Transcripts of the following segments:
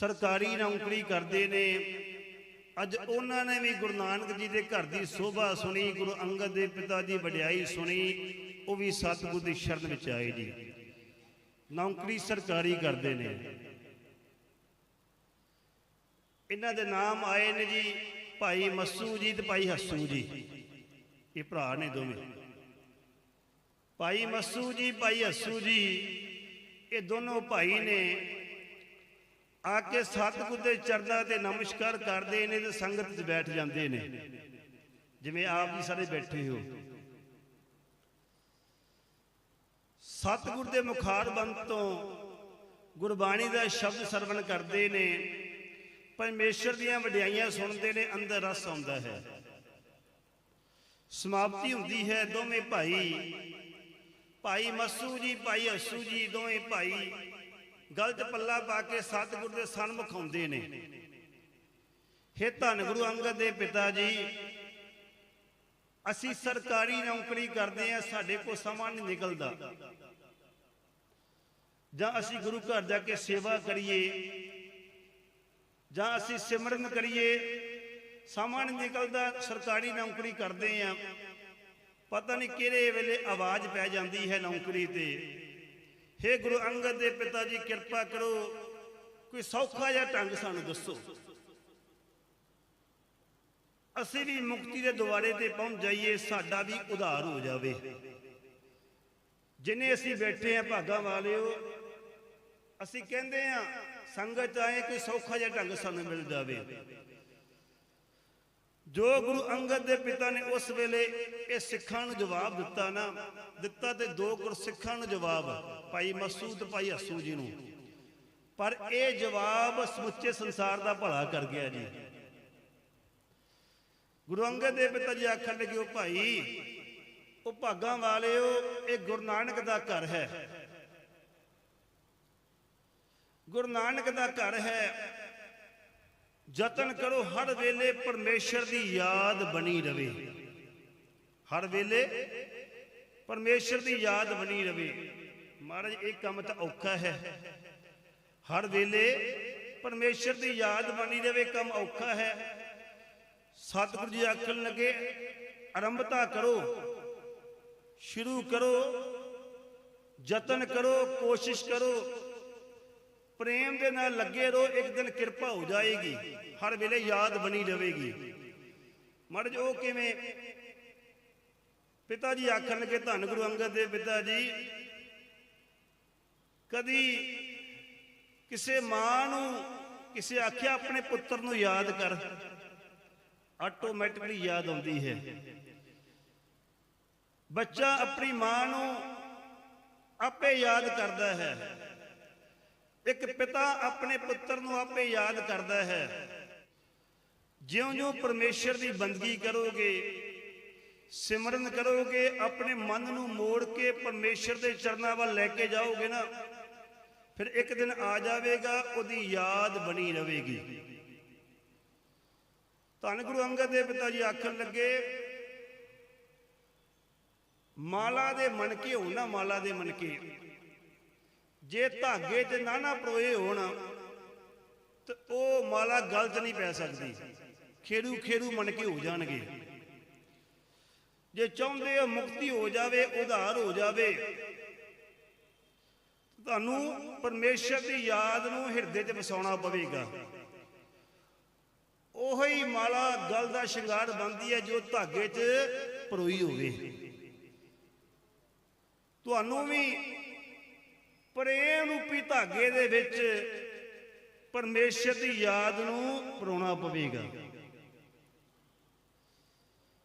ਸਰਕਾਰੀ ਨੌਕਰੀ ਕਰਦੇ ਨੇ। ਅੱਜ ਉਹਨਾਂ ਨੇ ਵੀ ਗੁਰੂ ਨਾਨਕ ਜੀ ਦੇ ਘਰ ਦੀ ਸੋਭਾ ਸੁਣੀ, ਗੁਰੂ ਅੰਗਦ ਦੇ ਪਿਤਾ ਦੀ ਵਡਿਆਈ ਸੁਣੀ, ਉਹ ਵੀ ਸਤਿਗੁਰ ਦੀ ਸ਼ਰਨ ਵਿੱਚ ਆਏ ਜੀ। ਨੌਕਰੀ ਸਰਕਾਰੀ ਕਰਦੇ ਨੇ। ਇਹਨਾਂ ਦੇ ਨਾਮ ਆਏ ਨੇ ਜੀ ਭਾਈ ਮੱਸੂ ਜੀ ਤੇ ਭਾਈ ਹੱਸੂ ਜੀ। ਇਹ ਭਰਾ ਨੇ ਦੋਵੇਂ। ਭਾਈ ਮੱਸੂ ਜੀ, ਭਾਈ ਹੱਸੂ ਜੀ, ਇਹ ਦੋਨੋਂ ਭਾਈ ਨੇ ਆ ਕੇ ਸਤਿਗੁਰ ਦੇ ਚਰਨਾਂ ਤੇ ਨਮਸਕਾਰ ਕਰਦੇ ਨੇ ਤੇ ਸੰਗਤ 'ਚ ਬੈਠ ਜਾਂਦੇ ਨੇ। ਜਿਵੇਂ ਆਪ ਜੀ ਸਾਰੇ ਬੈਠੇ ਹੋ। ਸਤਿਗੁਰ ਦੇ ਮੁਖਾਰਬੰਦ ਤੋਂ ਗੁਰਬਾਣੀ ਦਾ ਸ਼ਬਦ ਸਰਵਣ ਕਰਦੇ ਨੇ। ਪਰਮੇਸ਼ਰ ਦੀਆਂ ਵਡਿਆਈਆਂ ਸੁਣਦੇ ਨੇ, ਅੰਦਰ ਰਸ ਆਉਂਦਾ ਹੈ। ਸਮਾਪਤੀ ਹੁੰਦੀ ਹੈ ਦੋਵੇਂ ਭਾਈ। ਭਾਈ ਮਸੂ ਜੀ, ਭਾਈ ਅਸੂ ਜੀ, ਦੋਵੇਂ ਭਾਈ। ਗਲਤ ਪੱਲਾ ਪਾ ਕੇ ਸਤਿਗੁਰ ਦੇ ਸਨਮੁਖ ਆਉਂਦੇ ਨੇ। ਹੇ ਧੰਨ ਗੁਰੂ ਅੰਗਦ ਦੇ ਪਿਤਾ ਜੀ, ਅਸੀਂ ਸਰਕਾਰੀ ਨੌਕਰੀ ਕਰਦੇ ਆ ਸਾਡੇ ਕੋਲ ਸਮਾਂ ਨਹੀਂ ਨਿਕਲਦਾ। ਜਾਂ ਅਸੀਂ ਗੁਰੂ ਘਰ ਜਾ ਕੇ ਸੇਵਾ ਕਰੀਏ, ਜਾਂ ਅਸੀਂ ਸਿਮਰਨ ਕਰੀਏ, ਸਮਾਂ ਨਹੀਂ ਨਿਕਲਦਾ, ਸਰਕਾਰੀ ਨੌਕਰੀ ਕਰਦੇ ਆ ਪਤਾ ਨਹੀਂ ਕਿਹੜੇ ਵੇਲੇ ਆਵਾਜ਼ ਪੈ ਜਾਂਦੀ ਹੈ ਨੌਕਰੀ ਤੇ। ਹੇ ਗੁਰੂ ਅੰਗਦ ਦੇ ਪਿਤਾ ਜੀ, ਕਿਰਪਾ ਕਰੋ। ਕੋਈ ਸੌਖਾ ਜਿਹਾ ਢੰਗ ਸਾਨੂੰ ਦੱਸੋ। ਅਸੀਂ ਵੀ ਮੁਕਤੀ ਦੇ ਦੁਆਰੇ ਤੇ ਪਹੁੰਚ ਜਾਈਏ, ਸਾਡਾ ਵੀ ਉਧਾਰ ਹੋ ਜਾਵੇ। ਜਿਨੇ ਅਸੀਂ ਬੈਠੇ ਆ ਭਾਗਾ ਵਾਲਿਓ, ਅਸੀਂ ਕਹਿੰਦੇ ਆ ਸੰਗਤ ਆਏ, ਕੋਈ ਸੌਖਾ ਜਿਹਾ ਢੰਗ ਸਾਨੂੰ ਮਿਲ ਜਾਵੇ। ਜੋ ਗੁਰੂ ਅੰਗਦ ਦੇ ਪਿਤਾ ਨੇ ਉਸ ਵੇਲੇ ਇਹ ਸਿੱਖਾਂ ਨੂੰ ਜਵਾਬ ਦਿੱਤਾ ਨਾ, ਦਿੱਤਾ ਤੇ ਦੋ ਗੁਰ ਸਿੱਖਾਂ ਨੂੰ ਜਵਾਬ, ਭਾਈ ਮਸੂਦ, ਭਾਈ ਹਸੂ ਜੀ ਨੂੰ। ਪਰ ਇਹ ਜਵਾਬ ਸਮੁੱਚੇ ਸੰਸਾਰ ਦਾ ਭਲਾ ਕਰ ਗਿਆ ਜੀ। ਗੁਰੂ ਅੰਗਦ ਦੇ ਪਿਤਾ ਜੀ ਆਖਣ ਲੱਗੇ, ਉਹ ਭਾਈ, ਉਹ ਭਾਗਾਂ ਵਾਲਿਓ, ਇਹ ਗੁਰੂ ਨਾਨਕ ਦਾ ਘਰ ਹੈ। ਗੁਰੂ ਨਾਨਕ ਦਾ ਘਰ ਹੈ ਯਤਨ ਕਰੋ, ਹਰ ਵੇਲੇ ਪਰਮੇਸ਼ਰ ਦੀ ਯਾਦ ਬਣੀ ਰਵੇ। ਹਰ ਵੇਲੇ ਪਰਮੇਸ਼ਰ ਦੀ ਯਾਦ ਬਣੀ ਰਵੇ। ਮਹਾਰਾਜ, ਇਹ ਕੰਮ ਤਾਂ ਔਖਾ ਹੈ। ਹਰ ਵੇਲੇ ਪਰਮੇਸ਼ਰ ਦੀ ਯਾਦ ਬਣੀ ਰਵੇ, ਕੰਮ ਔਖਾ ਹੈ। ਸਤਿਗੁਰੂ ਜੀ ਆਖਣ ਲੱਗੇ ਆਰੰਭਤਾ ਕਰੋ, ਸ਼ੁਰੂ ਕਰੋ, ਯਤਨ ਕਰੋ, ਕੋਸ਼ਿਸ਼ ਕਰੋ। ਪ੍ਰੇਮ ਦੇ ਨਾਲ ਲੱਗੇ ਰਹੋ, ਇੱਕ ਦਿਨ ਕਿਰਪਾ ਹੋ ਜਾਏਗੀ, ਹਰ ਵੇਲੇ ਯਾਦ ਬਣੀ ਰਹੇਗੀ। ਮਰਜ ਉਹ ਕਿਵੇਂ? ਪਿਤਾ ਜੀ ਆਖਣ ਲੱਗੇ ਧੰਨ ਗੁਰੂ ਅੰਗਦ ਦੇਵ ਪਿਤਾ ਜੀ, ਕਦੀ ਕਿਸੇ ਮਾਂ ਨੂੰ ਕਿਸੇ ਆਖਿਆ ਆਪਣੇ ਪੁੱਤਰ ਨੂੰ ਯਾਦ ਕਰ, ਆਟੋਮੈਟਿਕਲੀ ਯਾਦ ਆਉਂਦੀ ਹੈ। ਬੱਚਾ ਆਪਣੀ ਮਾਂ ਨੂੰ ਆਪੇ ਯਾਦ ਕਰਦਾ ਹੈ। ਇੱਕ ਪਿਤਾ ਆਪਣੇ ਪੁੱਤਰ ਨੂੰ ਆਪੇ ਯਾਦ ਕਰਦਾ ਹੈ। ਜਿਉਂ-ਜਿਉਂ ਪਰਮੇਸ਼ਰ ਦੀ ਬੰਦਗੀ ਕਰੋਗੇ, ਸਿਮਰਨ ਕਰੋਗੇ, ਆਪਣੇ ਮਨ ਨੂੰ ਮੋੜ ਕੇ ਪਰਮੇਸ਼ਰ ਦੇ ਚਰਨਾਂ ਵੱਲ ਲੈ ਕੇ ਜਾਓਗੇ ਨਾ, ਫਿਰ ਇੱਕ ਦਿਨ ਆ ਜਾਵੇਗਾ, ਉਹਦੀ ਯਾਦ ਬਣੀ ਰਹੇਗੀ। ਧੰਨ ਗੁਰੂ ਅੰਗਦ ਦੇਵ ਪਿਤਾ ਜੀ ਆਖਣ ਲੱਗੇ, ਮਾਲਾ ਦੇ ਮਣਕੇ ਹੋਣ ਨਾ, ਮਾਲਾ ਦੇ ਮਨ ਕੇ ਜੇ ਧਾਗੇ 'ਚ ਨਾ ਨਾ ਪਰੋਏ ਹੋਣ, ਤੇ ਉਹ ਮਾਲਾ ਗਲ 'ਚ ਨਹੀਂ ਪੈ ਸਕਦੀ। ਖੇਰੂ ਖੇਰੂ ਮਣਕੇ ਹੋ ਜਾਣਗੇ। ਜੇ ਚਾਹੁੰਦੇ ਹੋ ਮੁਕਤੀ ਹੋ ਜਾਵੇ, ਉਧਾਰ ਹੋ ਜਾਵੇ, ਤੁਹਾਨੂੰ ਪਰਮੇਸ਼ਰ ਦੀ ਯਾਦ ਨੂੰ ਹਿਰਦੇ 'ਚ ਵਸਾਉਣਾ ਪਵੇਗਾ। ਉਹੀ ਮਾਲਾ ਗਲ ਦਾ ਸ਼ਿੰਗਾਰ ਬਣਦੀ ਹੈ ਜੋ ਧਾਗੇ 'ਚ ਪਰੋਈ ਹੋਵੇ। ਤੁਹਾਨੂੰ ਵੀ ਪ੍ਰੇਮ ਰੂਪੀ ਧਾਗੇ ਦੇ ਵਿੱਚ ਪਰਮੇਸ਼ਰ ਦੀ ਯਾਦ ਨੂੰ ਪਰੋਣਾ ਪਵੇਗਾ।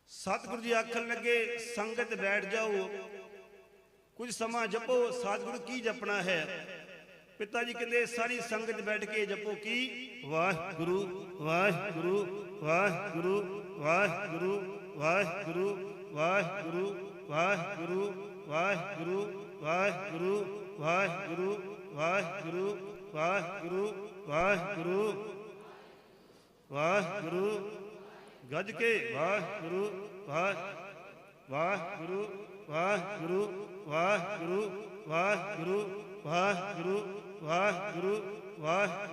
ਸਤਿਗੁਰੂ ਜੀ ਆਖਣ ਲੱਗੇ, ਸੰਗਤ ਬੈਠ ਜਾਓ। ਕੁਝ ਸਮਾਂ ਜਪੋ। ਸਤਿਗੁਰੂ ਕੀ ਜਪਣਾ ਹੈ? ਪਿਤਾ ਜੀ ਕਹਿੰਦੇ, ਸਾਰੀ ਸੰਗਤ ਬੈਠ ਕੇ ਜਪੋ ਕੀ? ਵਾਹਿਗੁਰੂ ਵਾਹਿਗੁਰੂ ਵਾਹਿਗੁਰੂ ਵਾਹਿਗੁਰੂ ਵਾਹਿਗੁਰੂ ਵਾਹਿਗੁਰੂ ਵਾਹਿਗੁਰੂ ਵਾਹਿਗੁਰੂ ਵਾਹਿਗੁਰੂ ਵਾਹਿਗੁਰੂ ਵਾਹਿਗੁਰੂ ਵਾਹਿਗੁਰੂ ਵਾਹਿਗੁਰੂ ਵਾਹਿਗੁਰੂ ਗੱਜ ਕੇ ਵਾਹਿਗੁਰੂ ਵਾਹ ਵਾਹਿਗੁਰੂ ਵਾਹਿਗੁਰੂ ਵਾਹਿਗੁਰੂ ਵਾਹਿਗੁਰੂ ਵਾਹਿਗੁਰੂ ਵਾਹਿਗੁਰੂ ਵਾਹਿਗੁਰੂ ਵਾਹਿਗੁਰੂ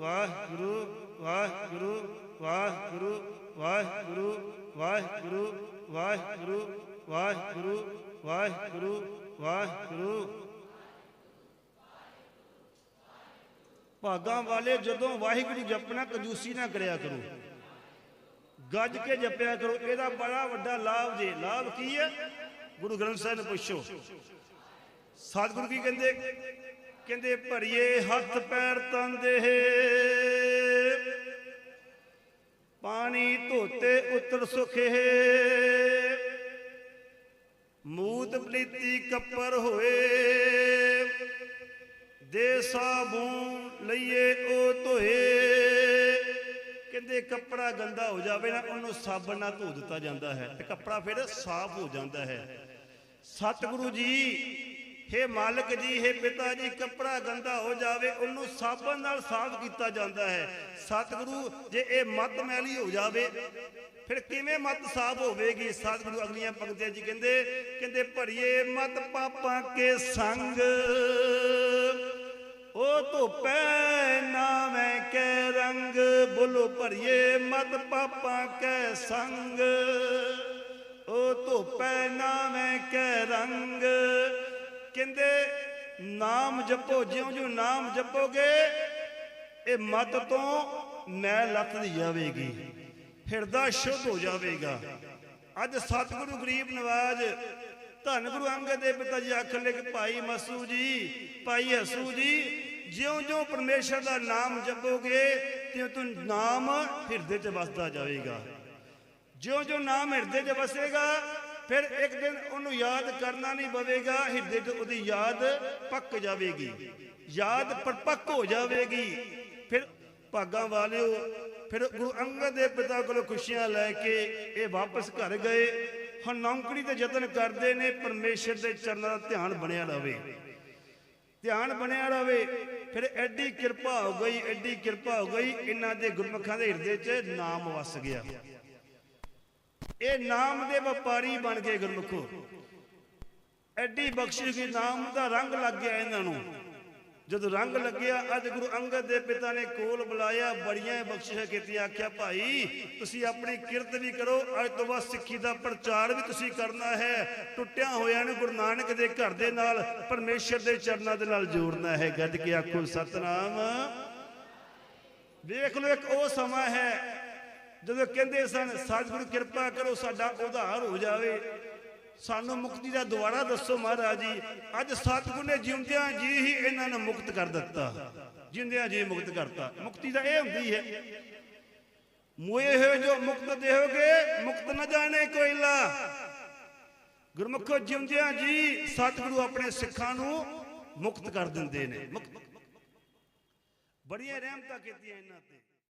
ਵਾਹਿਗੁਰੂ ਵਾਹਿਗੁਰੂ ਵਾਹਿਗੁਰੂ ਵਾਹਿਗੁਰੂ ਵਾਹਿਗੁਰੂ ਵਾਹਿਗੁਰੂ ਵਾਹਿਗੁਰੂ ਵਾਹਿਗੁਰੂ ਵਾਹਿਗੁਰੂ। ਭਾਗਾਂ ਵਾਲੇ ਜਦੋਂ ਵਾਹਿਗੁਰੂ ਜਪਣਾ ਕੰਜੂਸੀ ਨਾ ਕਰਿਆ ਕਰੋ। ਗੱਜ ਕੇ ਜਪਿਆ ਕਰੋ, ਇਹਦਾ ਬੜਾ ਵੱਡਾ ਲਾਭ ਜੇ। ਲਾਭ ਕੀ ਹੈ? ਗੁਰੂ ਗ੍ਰੰਥ ਸਾਹਿਬ ਨੂੰ ਪੁੱਛੋ। ਸਤਿਗੁਰੂ ਕੀ ਕਹਿੰਦੇ? ਕਹਿੰਦੇ, ਭਰੀਏ ਹੱਥ ਪੈਰ ਤੰਦੇ ਪਾਣੀ ਧੋਤੇ ਉਤਰ ਸੁਖੇ। ਮੂਤ ਪਲੀਤੀ ਕੱਪਰ ਹੋਏ। ਦੇ ਸਾਬੂਨ ਲਈਏ ਉਹ ਧੋਏ। ਕਹਿੰਦੇ ਕੱਪੜਾ ਗੰਦਾ ਹੋ ਜਾਵੇ ਨਾ, ਉਹਨੂੰ ਸਾਬਣ ਨਾਲ ਧੋ ਦਿੱਤਾ ਜਾਂਦਾ ਹੈ ਤੇ ਕੱਪੜਾ ਫਿਰ ਸਾਫ਼ ਹੋ ਜਾਂਦਾ ਹੈ। ਸਤਿਗੁਰੂ ਜੀ ਹੇ ਮਾਲਕ ਜੀ, ਹੇ ਪਿਤਾ ਜੀ, ਕੱਪੜਾ ਗੰਦਾ ਹੋ ਜਾਵੇ, ਉਹਨੂੰ ਸਾਬਣ ਨਾਲ ਸਾਫ਼ ਕੀਤਾ ਜਾਂਦਾ ਹੈ। ਸਤਿਗੁਰੂ, ਜੇ ਇਹ ਮਤ ਮੈਲੀ ਹੋ ਜਾਵੇ, ਫਿਰ ਕਿਵੇਂ ਮਤ ਸਾਫ਼ ਹੋਵੇਗੀ? ਸਤਿਗੁਰੂ ਅਗਲੀਆਂ ਪੰਕਤੀਆਂ ਜੀ ਕਹਿੰਦੇ ਕਹਿੰਦੇ, ਭਰੀਏ ਮਤ ਪਾਪਾਂ ਕੇ ਸੰਗ ਉਹ ਧੁੱਪੈ ਨਾਵੇਂ ਕੈ ਰੰਗ, ਬੋਲੋ ਭਰੀਏ ਮਤ ਪਾਪਾਂ ਕੈ ਸੰਗ ਉਹ ਧੁੱਪੈ ਨਾਵੇਂ ਕੈ ਰੰਗ ਕਹਿੰਦੇ, ਨਾਮ ਜਪੋ, ਜਿਉਂ ਜਿਉਂ ਨਾਮ ਜਪੋਗੇ, ਇਹ ਮਤ ਤੋਂ ਮੈਲ ਲੱਥਦੀ ਜਾਵੇਗੀ, ਹਿਰਦਾ ਸ਼ੁੱਧ ਹੋ ਜਾਵੇਗਾ। ਅੱਜ ਸਤਿਗੁਰੂ ਗਰੀਬ ਨਵਾਜ, ਧੰਨ ਗੁਰੂ ਅੰਗਦ ਦੇ ਪਿਤਾ ਜੀ ਆਖਣ ਲੱਗੇ ਭਾਈ ਮਸੂ ਜੀ, ਭਾਈ ਹਸੂ ਜੀ ਜਿਉਂ-ਜਿਉਂ ਪਰਮੇਸ਼ਰ ਦਾ ਨਾਮ ਜਪੋਗੇ, ਤਿਉਂ ਤਿਉਂ ਨਾਮ ਹਿਰਦੇ 'ਚ ਵਸਦਾ ਜਾਵੇਗਾ। ਜਿਉਂ-ਜਿਉਂ ਨਾਮ ਹਿਰਦੇ 'ਚ ਵਸੇਗਾ ਫਿਰ ਇੱਕ ਦਿਨ ਉਹਨੂੰ ਯਾਦ ਕਰਨਾ ਨਹੀਂ ਪਵੇਗਾ ਹਿਰਦੇ 'ਚ ਉਹਦੀ ਯਾਦ ਪੱਕ ਜਾਵੇਗੀ। ਯਾਦ ਪਰਪੱਕ ਹੋ ਜਾਵੇਗੀ। ਫਿਰ ਭਾਗਾਂ ਵਾਲਿਓ, ਫਿਰ ਗੁਰੂ ਅੰਗਦ ਦੇ ਪਿਤਾ ਕੋਲੋਂ ਖੁਸ਼ੀਆਂ ਲੈ ਕੇ ਇਹ ਵਾਪਸ ਘਰ ਗਏ। ਹੁਣ ਨੌਕਰੀ ਤੇ ਯਤਨ ਕਰਦੇ ਨੇ, ਪਰਮੇਸ਼ਰ ਦੇ ਚਰਨਾਂ ਦਾ ਧਿਆਨ ਬਣਿਆ ਰਹੇ ਧਿਆਨ ਬਣਿਆ ਰਹੇ ਫਿਰ ਐਡੀ ਕਿਰਪਾ ਹੋ ਗਈ, ਐਡੀ ਕਿਰਪਾ ਹੋ ਗਈ, ਇਹਨਾਂ ਦੇ ਗੁਰਮੁਖਾਂ ਦੇ ਹਿਰਦੇ 'ਚ ਨਾਮ ਵਸ ਗਿਆ। ਇਹ ਨਾਮ ਦੇ ਵਪਾਰੀ ਬਣ ਗਏ ਗੁਰਮੁਖੋ ਐਡੀ ਬਖਸ਼ਿਸ਼ ਦੀ ਨਾਮ ਦਾ ਰੰਗ ਲੱਗ ਗਿਆ ਇਹਨਾਂ ਨੂੰ। ਜਦੋਂ ਰੰਗ ਲੱਗਿਆ, ਅੱਜ ਗੁਰੂ ਅੰਗਦ ਦੇ ਪਿਤਾ ਨੇ ਕੋਲ ਬੁਲਾਇਆ, ਬੜੀਆਂ ਬਖਸ਼ਿਸ਼ਾਂ ਕੀਤੀਆਂ, ਆਖਿਆ, ਭਾਈ, ਤੁਸੀਂ ਆਪਣੀ ਕਿਰਤ ਵੀ ਕਰੋ, ਅੱਜ ਤੋਂ ਬਾਅਦ ਸਿੱਖੀ ਦਾ ਪ੍ਰਚਾਰ ਵੀ ਤੁਸੀਂ ਕਰਨਾ ਹੈ। ਟੁੱਟਿਆ ਹੋਇਆ ਨੂੰ ਗੁਰੂ ਨਾਨਕ ਦੇ ਘਰ ਦੇ ਨਾਲ, ਪਰਮੇਸ਼ਰ ਦੇ ਚਰਨਾਂ ਦੇ ਨਾਲ ਜੋੜਨਾ ਹੈ। ਗੱਜ ਕੇ ਆਖੋ, ਸਤਨਾਮ। ਵੇਖ ਲਓ, ਇੱਕ ਉਹ ਸਮਾਂ ਹੈ ਜਦੋਂ ਕਹਿੰਦੇ ਸਨ, ਸਤਿਗੁਰੂ, ਕਿਰਪਾ ਕਰੋ, ਸਾਡਾ ਉਧਾਰ ਹੋ ਜਾਵੇ। ਸਾਨੂੰ ਮੁਕਤੀ ਦਾ ਦੁਆਰਾ ਦੱਸੋ ਮਹਾਰਾਜ ਜੀ। ਅੱਜ ਸਤਿਗੁਰੂ ਨੇ ਜਿਉਂਦਿਆਂ ਜੀ ਹੀ ਇਹਨਾਂ ਨੂੰ ਮੁਕਤ ਕਰ ਦਿੱਤਾ। ਜਿਉਂਦਿਆਂ ਜੀ ਮੁਕਤ ਕਰਤਾ। ਮੁਕਤੀ ਦਾ ਇਹ ਹੁੰਦੀ ਹੈ। ਮੋਏ ਹੋਏ ਜੋ ਮੁਕਤ ਦੇਹੋਗੇ ਮੁਕਤ ਨਾ ਜਾਣੇ ਕੋਈ ਲਾ। ਗੁਰਮੁਖੋ, ਜਿਉਂਦਿਆਂ ਜੀ ਸਤਿਗੁਰੂ ਆਪਣੇ ਸਿੱਖਾਂ ਨੂੰ ਮੁਕਤ ਕਰ ਦਿੰਦੇ ਨੇ। ਮੁਕਤ। ਬੜੀਆਂ ਰਹਿਮਤਾਂ ਕੀਤੀਆਂ ਇਹਨਾਂ ਤੇ।